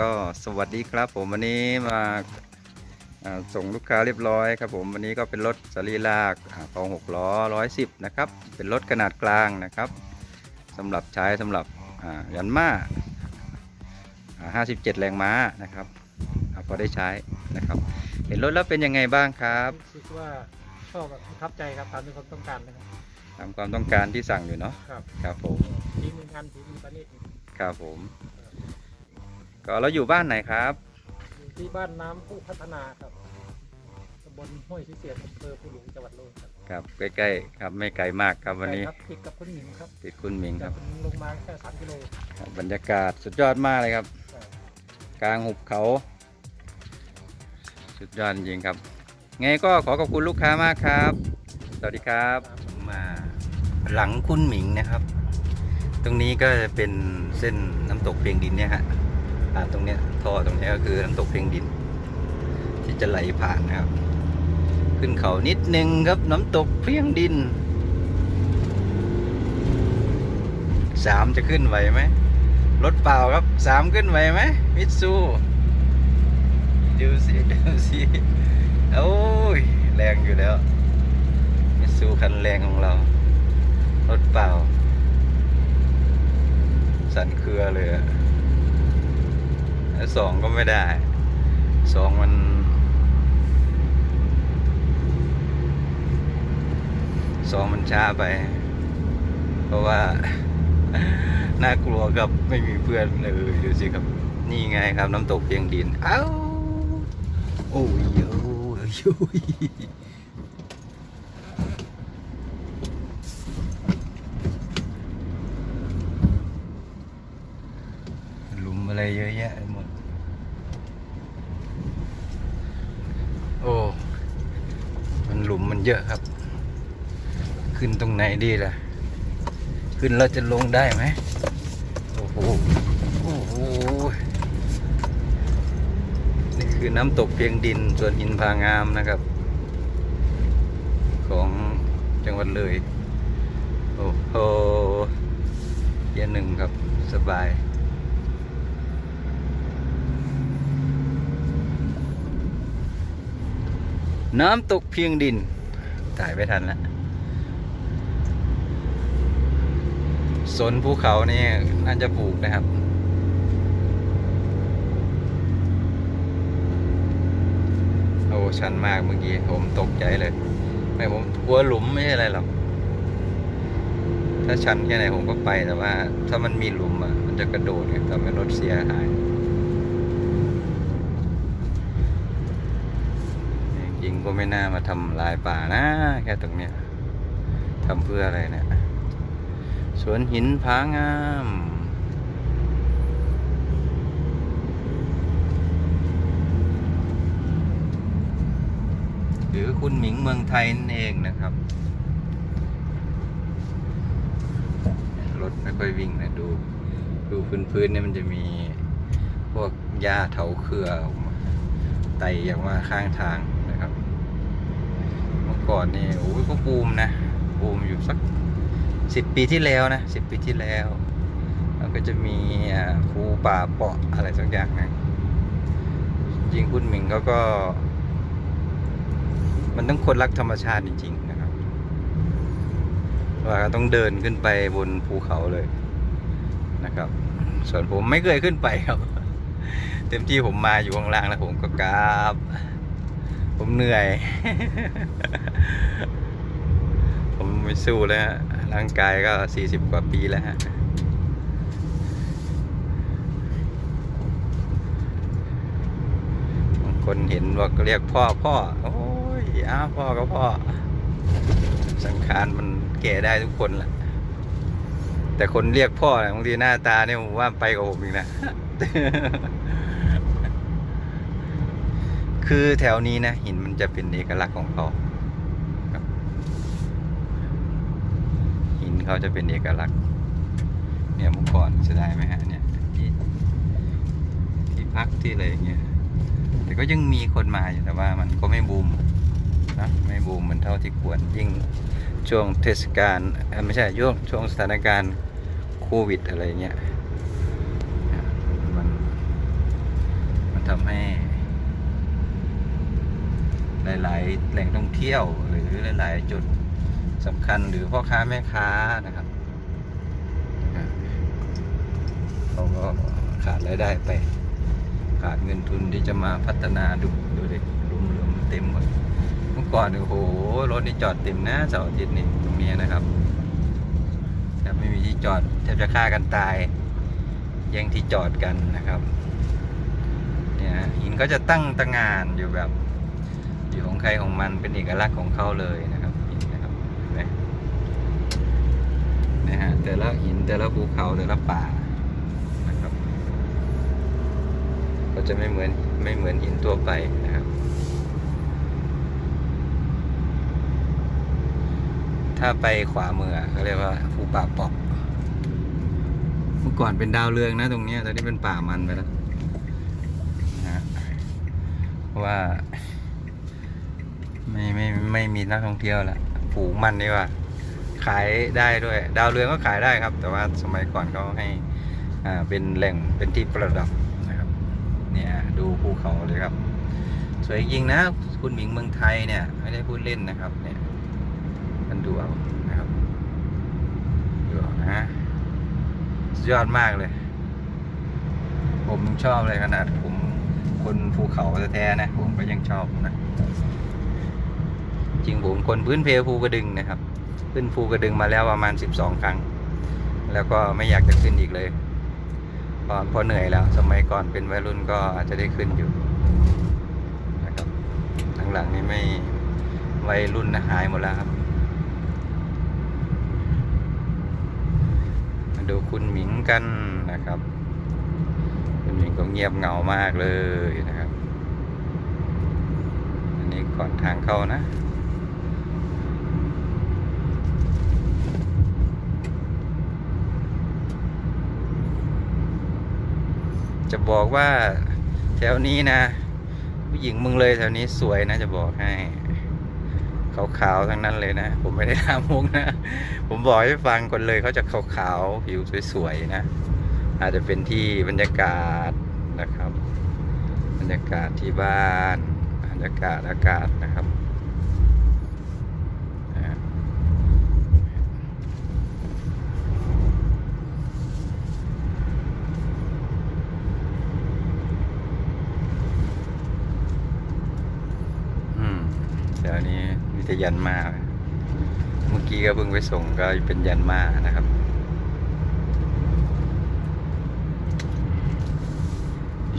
ก็สวัสดีครับผมวันนี้มาอ่าส่งลูกค้าเรียบร้อยครับผมวันนี้ก็เป็นรถสรีลากกองหกล้อร้อยสิบนะครับเป็นรถขนาดกลางนะครับสำหรับใช้สำหรับอ่ายันมาห้าสิบเจ็ดแรงม้านะครับอ่าพอได้ใช้นะครับ เห็นรถแล้วเป็นยังไงบ้างครับคิดว่าชอบแบบประทับใจครับตามที่ความต้องการนะครับตามความต้องการที่สั่งอยู่เนาะครับครับผมทีมงานทีมปานิชครับผม ก็เราอยู่บ้านไหนครับ อยู่ที่บ้านน้ำผู้พัฒนาครับตำบลห้วยสีเสียดอำเภอผู้หลวงจังหวัดเลยครับครับใกล้ๆครับไม่ไกลมากครับวันนี้ใช่ครับติดกับคุณหมิงครับติดคุณหมิงคจารักบคุณลงมาแค่สามกิโลครับ บรรยากาศสุดยอดมากเลยครับครับกลางหุบเขา สุดยอดจริงๆครับ ไงก็ขอขอบคุณลูกค้ามากครับ สวัสดีครับมาหลังคุณหมิงนะครับ ตรงนี้ก็จะเป็นเส้นน้ำตกเพียงดินเนี่ยฮะ ผ่านตรงเนี้ยท่อตรงนี้ก็คือน้ำตกเพียงดิน ที่จะไหลผ่านนะครับ ขึ้นเขานิดนึงครับน้ำตกเพียงดินสามจะขึ้นไหวไหมรถเปล่าครับสามขึ้นไหวไหมมิตซูดูสิดูสิโอ้ยแรงอยู่แล้วมิตซูคันแรงของเรา รถเปล่า สันเครือเลยอะ สองก็ไม่ได้สองมัน สองมันช้าไป เพราะว่า น่ากลัวครับไม่มีเพื่อนเลยดูสิครับ นี่ไงครับน้ำตกเพียงดิน เอ้า โอ้ยโอ้ยโอ้ยหลุมอะไรเยอะแยะไปหมด โอ้ มันหลุมมัน เยอะครับ ขึ้นตรงไหนดีล่ะ ขึ้นเราจะลงได้ไหมโอ้โหโอ้โหนี่คือน้ำตกเพียงดินส่วนหินพางามนะครับ ของจังหวัดเลย โอ้โหเยียหนึ่งครับสบายน้ำตกเพียงดิน ถ่ายไม่ทันแล้วสนภูเขานี่น่าจะปลูกนะครับ โอ้ชันมากเมื่อกี้ผมตกใจเลย ไม่ผมกลัวหลุมไม่ใช่อะไรหรอก ถ้าชันแค่ไหนผมก็ไปแต่ว่า ถ้ามันมีหลุมอะ มันจะกระโดดไงทำให้รถเสียหาย จริง ก็ไม่น่ามาทำลายป่านะแค่ตรงเนี้ยทำเพื่ออะไรเนี่ยสวนหินผางามหรือคุณหมิงเมืองไทยนั่นเองนะครับ รถไม่ค่อยวิ่งนะดู ดูพื้นๆเนี่ยมันจะมีพวกหญ้าเถาเครืออไต่อย่างว่าข้างทาง ก่อนนี่โอ้ยก็บูมนะบูมอยู่สักสิบปีที่แล้วนะสิบปีที่แล้วแล้วก็จะมีอ่าภูป่าเปาะอะไรสักอย่างนะจริงคุณหมิงเขาก็ มันต้องคนรักธรรมชาติจริง ๆ นะครับว่าต้องเดินขึ้นไปบนภูเขาเลยนะครับ ส่วนผมไม่เคยขึ้นไปครับ เต็มที่ผมมาอยู่ข้างล่างแล้วผมก็กราบ ผมเหนื่อย ผมไม่สู้แล้วฮะ ร่างกายก็สี่สิบกว่าปีแล้วฮะ บางคนเห็นว่าก็เรียกพ่อพ่อ โอ้ยอ้าพ่อก็พ่อ สังขารมันแก่ได้ทุกคนแหละ แต่คนเรียกพ่อบางทีหน้าตาเนี่ยผมว่าไปกับผมอีกนะ คือแถวนี้นะหินมันจะเป็นเอกลักษณ์ของเขาหินเขาจะเป็นเอกลักษณ์ เนี่ยเมื่อก่อนจะได้ไหมฮะเนี่ยที่ที่พักที่อะไรอย่างเงี้ยแต่ก็ยังมีคนมาอยู่แต่ว่ามันก็ไม่บูมนะไม่บูมเหมือนเท่าที่ควรยิ่งช่วงเทศกาลไม่ใช่ช่วงช่วงสถานการณ์โควิดอะไรเงี้ยมันทำให้ หลาย ๆ แหล่งท่องเที่ยวหรือหลาย ๆ จุดสำคัญหรือพ่อค้าแม่ค้านะครับเขาก็ขาดรายได้ไป ขาดเงินทุนที่จะมาพัฒนาดูดูเด็กรุมเรืมเต็มหมดเมื่อก่อนโอ้โหรถนี่จอดเต็มนะเสาร์อาทิตย์นี่ตรงนี้นะครับแทบไม่มีที่จอดแทบจะฆ่ากันตายแย่งที่จอดกันนะครับเนี่ยหินก็จะตั้งตะงานอยู่แบบ อยู่ของใครของมันเป็นเอกลักษณ์ของเขาเลยนะครับหินนะครับนไหมนะฮะแต่ละหินแต่ละภูเขาแต่ละป่านะครับก็จะไม่เหมือนไม่เหมือนหินทั่วไปนะครับ ถ้าไปขวามือเขาเรียกว่าภูป่าปอกเมื่อก่อนเป็นดาวเรืองนะตรงนี้ตอนนี้เป็นป่ามันไปแล้วนะฮะเพราะว่า ไม่ไม่ไม่มีนักท่องเที่ยวละปลูกมันดีกว่า ขายได้ด้วย ดาวเรืองก็ขายได้ครับ แต่ว่าสมัยก่อนเขาให้อ่าเป็นแหล่งเป็นที่ประดับนะครับ เนี่ยดูภูเขาเลยครับ สวยจริงนะ คุณหมิงเมืองไทยเนี่ย ไม่ได้พูดเล่นนะครับเนี่ยมันดูเอานะครับดูเอานะสุดยอดมากเลย ผมชอบเลยขนาดผมคนภูเขาแท้ๆนะ ผมก็ยังชอบนะ ริงผมคนพื้นเพภูกระดึงนะครับ ขึ้นภูกระดึงมาแล้วประมาณ 12 ครั้ง แล้วก็ไม่อยากจะขึ้นอีกเลยเพราะเพราะเหนื่อยแล้ว สมัยก่อนเป็นวัยรุ่นก็อาจจะได้ขึ้นอยู่นะครับหลังๆนี้ไม่วัยรุ่นนะหายหมดแล้วครับมาดูคุณหมิงกันนะครับ คุณหมิงก็เงียบเหงามากเลยนะครับ อันนี้ก่อนทางเข้านะ จะบอกว่าแถวนี้นะ ผู้หญิงมึงเลยแถวนี้สวยนะจะบอกให้ขาวๆทั้งนั้นเลยนะ ผมไม่ได้ทำมุกนะ ผมบอกให้ฟังคนเลยเขาจะขาวๆผิวสวยๆนะ อาจจะเป็นที่บรรยากาศนะครับ บรรยากาศที่บ้านบรรยากาศอากาศนะครับนะฮะอืมเดี๋ยวนี้ มีแต่ยันมาเมื่อกี้ก็เพิ่งไปส่งก็เป็นยันมานะครับ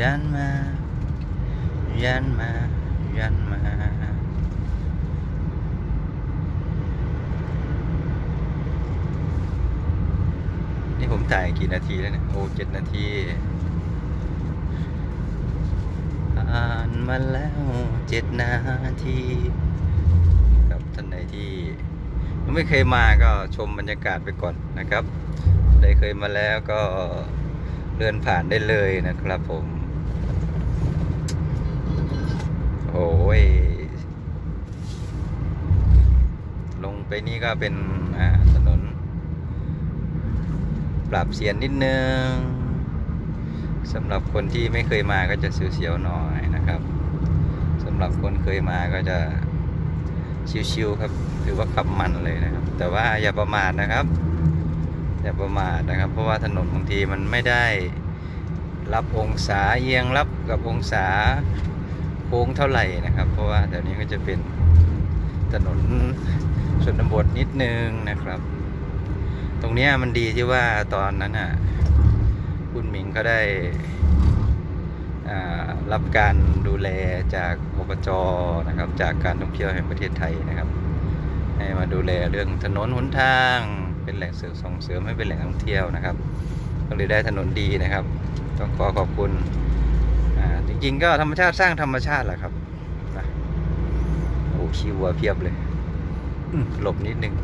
ยันมา ยันมา ยันมานี่ผมถ่ายกี่นาทีแล้วเนี่ย โอ้เจ็ดนาทีอ่านมาแล้วเจ็ดนาที ท่านใดที่ยังไม่เคยมาก็ชมบรรยากาศไปก่อนนะครับใดเคยมาแล้วก็เดินผ่านได้เลยนะครับผม โอ้ย ลงไปนี่ก็เป็นถนน ปรับเสียนนิดนึงสำหรับคนที่ไม่เคยมาก็จะเสียวๆหน่อยนะครับสำหรับคนเคยมาก็จะ ชิวๆครับถือว่าขับมันเลยนะครับ แต่ว่าอย่าประมาทนะครับ อย่าประมาทนะครับ เพราะว่าถนนบางทีมันไม่ได้รับองศาเอียงรับกับองศาโค้งเท่าไหร่นะครับ เพราะว่าแถวนี้ก็จะเป็นถนนชนบทนิดนึงนะครับ ตรงนี้มันดีที่ว่าตอนนั้นอะคุณหมิงเขาได้ รับการดูแลจากอบจนะครับ จากการท่องเที่ยวแห่งประเทศไทยนะครับ ให้มาดูแลเรื่องถนนหนทาง เป็นแหล่งเสริมส่งเสริมให้เป็นแหล่งท่องเที่ยวนะครับก็เลยได้ถนนดีนะครับ ต้องขอขอบคุณอ่าจริงๆก็ธรรมชาติสร้างธรรมชาติแหละครับโอ้ขี้วัวเพียบเลยหลบนิดนึง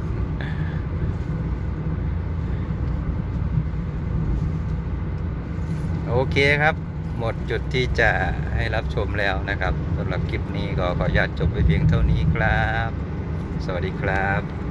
โอเคครับ หมดจุดที่จะให้รับชมแล้วนะครับสำหรับคลิปนี้ก็ขออนุญาตจบไปเพียงเท่านี้ครับ สวัสดีครับ